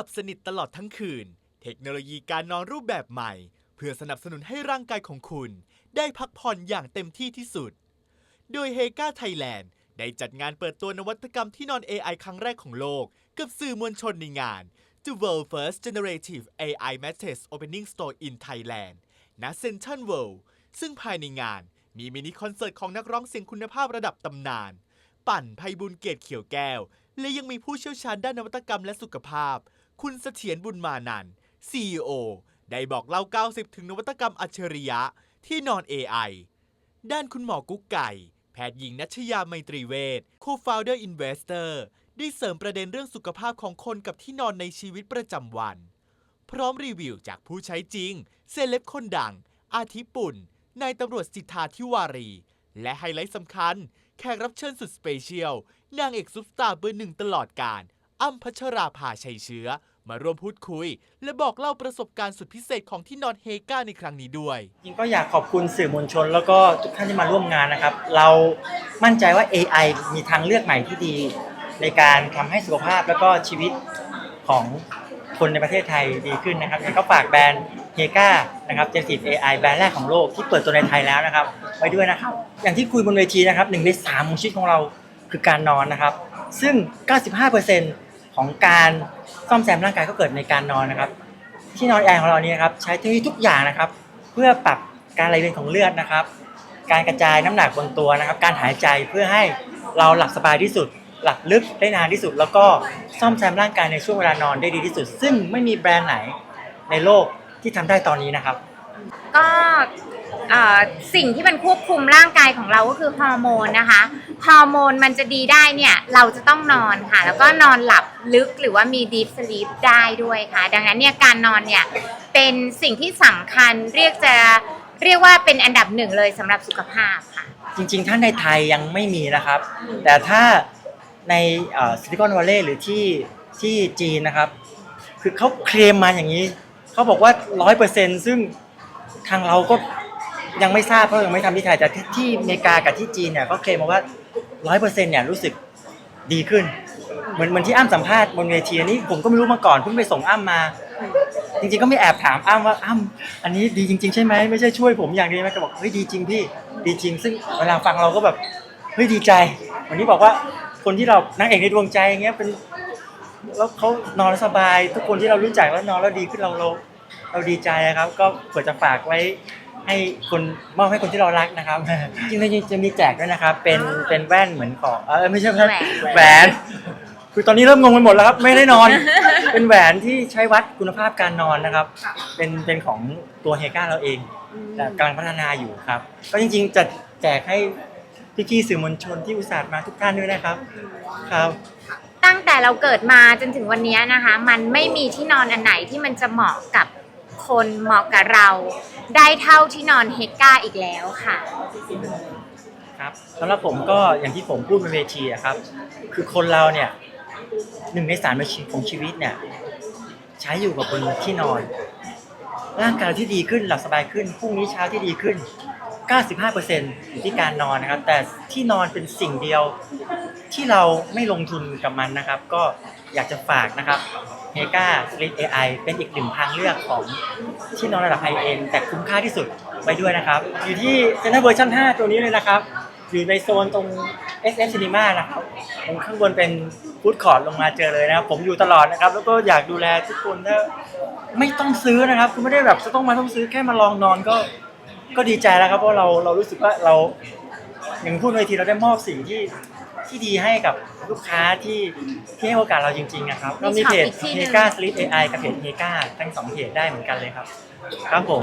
ลับสนิทตลอดทั้งคืน เทคโนโลยีการนอนรูปแบบใหม่ เพื่อสนับสนุนให้ร่างกายของคุณ ได้พักผ่อนอย่างเต็มที่ที่สุด โดย h e g a Thailand ได้จัดงานเปิดตัวนวัตกรรมที่นอน AI ครั้งแรกของโลก กับสื่อมวลชนในงาน The World First Generative AI Mattress Opening Store in Thailand ณ Central World ซึ่งภายในงานมีมินิคอนเสิร์ตของนักร้องเสียงคุณภาพระดับตำนาน ปั่นไพบุญเกตเขียวแก้ว และยังมีผู้เชี่ยวชาญด้านนวัตกรรมและสุขภาพ คุณเสถียรบุญมานัน CEO ได้บอกเล่า 90 ถึงนวัตกรรมอัจฉริยะที่นอน AI ด้านคุณหมอกุ๊กไก่ แพทย์หญิงนัชยาไมตรีเวช Co-founder Investor ได้เสริมประเด็นเรื่องสุขภาพของคนกับที่นอนในชีวิตประจำวัน พร้อมรีวิวจากผู้ใช้จริง เซเลบคนดัง อาทิปุ่น นายตำรวจสิทธาธิวารี และไฮไลท์สำคัญ แขกรับเชิญสุดสเปเชียล นางเอกซุปตาร์เบอร์หนึ่งตลอดการ อ้ำพัชราภาชัยเชื้อ มาร่วมพูดคุย และบอกเล่าประสบการณ์สุดพิเศษของที่นอนเฮกาในครั้งนี้ด้วย จริงก็อยากขอบคุณสื่อมวลชน แล้วก็ทุกท่านที่มาร่วมงานนะครับ เรามั่นใจว่า AI มีทางเลือกใหม่ที่ดี ในการทำให้สุขภาพแล้วก็ชีวิตของคนในประเทศไทยดีขึ้นนะครับยังไงก็ฝากแบรนด์เฮกานะครับเจนซี AI แบรนด์แรกของโลกที่เปิดตัวในไทยแล้วนะครับ ไว้ด้วยนะครับ อย่างที่คุยบนเวทีนะครับหนึ่งในสามของชีวิตของเราคือการนอนนะครับ ซึ่ง 95% ของการซ่อมแซมร่างกายก็เกิดในการนอนนะครับ ที่นอนแอร์ของเราเนี่นะครับใช้เทคโนโลยีทุกอย่างนะครับ เพื่อปรับการไหลเวียนของเลือดนะครับ การกระจายน้ำหนักบนตัวนะครับ การหายใจเพื่อให้เราหลับสบายที่สุด หลับลึกได้นานที่สุด แล้วก็ซ่อมแซมร่างกายในช่วงเวลานอนได้ดีที่สุด ซึ่งไม่มีแบรนด์ไหนในโลกที่ทำได้ตอนนี้นะครับ ก็ เอ่อสิ่งที่มันควบคุมร่างกายของเราก็คือฮอร์โมนนะคะฮอร์โมนมันจะดีได้เนี่ยเราจะต้องนอนค่ะ แล้วก็นอนหลับลึกหรือว่ามี deep sleep ได้ด้วยค่ะ ดังนั้นเนี่ยการนอนเนี่ยเป็นสิ่งที่สำคัญเรียกจะเรียกว่าเป็นอันดับหนึ่งเลยสำหรับสุขภาพค่ะ จริงๆ ถ้าในไทยยังไม่มีนะครับ แต่ถ้าในซิลิคอนวัลเลย์หรือที่ที่จีนนะครับ คือเขาเคลมมาอย่างนี้ เขาบอกว่าร้อยเปอร์เซ็นซึ่งทางเราก็ ยังไม่ทราบเพราะยังไม่ทำที่ไทยแต่ที่อเมริกากับที่จีนเนี่ยเขาเคลมมาว่าร้อยเปอร์เซ็นต์เนี่ยรู้สึกดีขึ้น เหมือนเหมือนที่อ้ำสัมภาษณ์บนเวทีอันนี้ผมก็ไม่รู้มาก่อนเพิ่งไปส่งอ้ำมา จริงๆก็ไม่แอบถามอ้ำว่าอ้ำอันนี้ดีจริง ๆ ใช่ไหมไม่ใช่ช่วยผมอย่างเดียวไหมก็บอกเฮ้ยดีจริงพี่ดีจริง ซึ่งเวลาฟังเราก็แบบเฮ้ยดีใจวันนี้บอกว่าคนที่เรานางเอกในดวงใจอย่างเงี้ยเป็นแล้วเขานอนสบาย ทุกคนที่เรารู้จักแล้วนอนแล้วดีขึ้นเราเราเราดีใจนะครับ ก็เผื่อจะฝากไว้ ให้คนมอบให้คนที่เรารักนะครับ จริงๆจะมีแจกด้วยนะครับ เป็นเป็นแว่นเหมือนของเออไม่ใช่แว่นแหวนแหวนคือตอนนี้เริ่มงงไปหมดแล้วครับ ไม่ได้นอน เป็นแหวนที่ใช้วัดคุณภาพการนอนนะครับ เป็นเป็นของตัวเฮก้าเราเองแต่กำลังพัฒนาอยู่ครับ ก็จริงๆจะแจกให้พี่ๆสื่อมวลชนที่อุตส่าห์มาทุกท่านด้วยนะครับครับ ตั้งแต่เราเกิดมาจนถึงวันนี้นะคะ มันไม่มีที่นอนอันไหนที่มันจะเหมาะกับ คนเหมาะกับเรา ได้เท่าที่นอนเฮก้าอีกแล้วค่ะ ครับสำหรับผมก็อย่างที่ผมพูดบนเวทีอะครับ คือคนเราเนี่ยหนึ่งในสามของชีวิตเนี่ย ใช้อยู่กับบนที่นอน ร่างกายที่ดีขึ้นหลับสบายขึ้นพรุ่งนี้เช้าที่ดีขึ้น 95%อยู่ที่การนอนนะครับ แต่ที่นอนเป็นสิ่งเดียวที่เราไม่ลงทุนกับมันนะครับ ก็อยากจะฝากนะครับ เฮกา Sleep AI เป็นอีกหนึ่งทางเลือกของที่นอนระดับไฮเอ็นแต่คุ้มค่าที่สุดไปด้วยนะครับ อยู่ที่เซ็นทรัลเวอร์ชัน5 ตัวนี้เลยนะครับ อยู่ในโซนตรง SF Cinema นะครับตรงข้างบนเป็นฟู้ดคอร์ทลงมาเจอเลยนะครับ ผมอยู่ตลอดนะครับ แล้วก็อยากดูแลทุกคนถ้าไม่ต้องซื้อนะครับคือไม่ได้แบบจะต้องมาต้องซื้อแค่มาลองนอนก็ก็ดีใจแล้วครับเพราะเราเรารู้สึกว่าเราอย่างพูดในทีเราได้มอบสิ่งที่ ที่ดีให้กับลูกค้าที่ที่ให้โอกาสเราจริงๆนะครับมีก็มีเพจช็อปอีกที่หเฮนึ่งกาสลิปเอไอกับเพจเฮกาทั้งสองเพจได้เหมือนกันเลยครับ ครับผม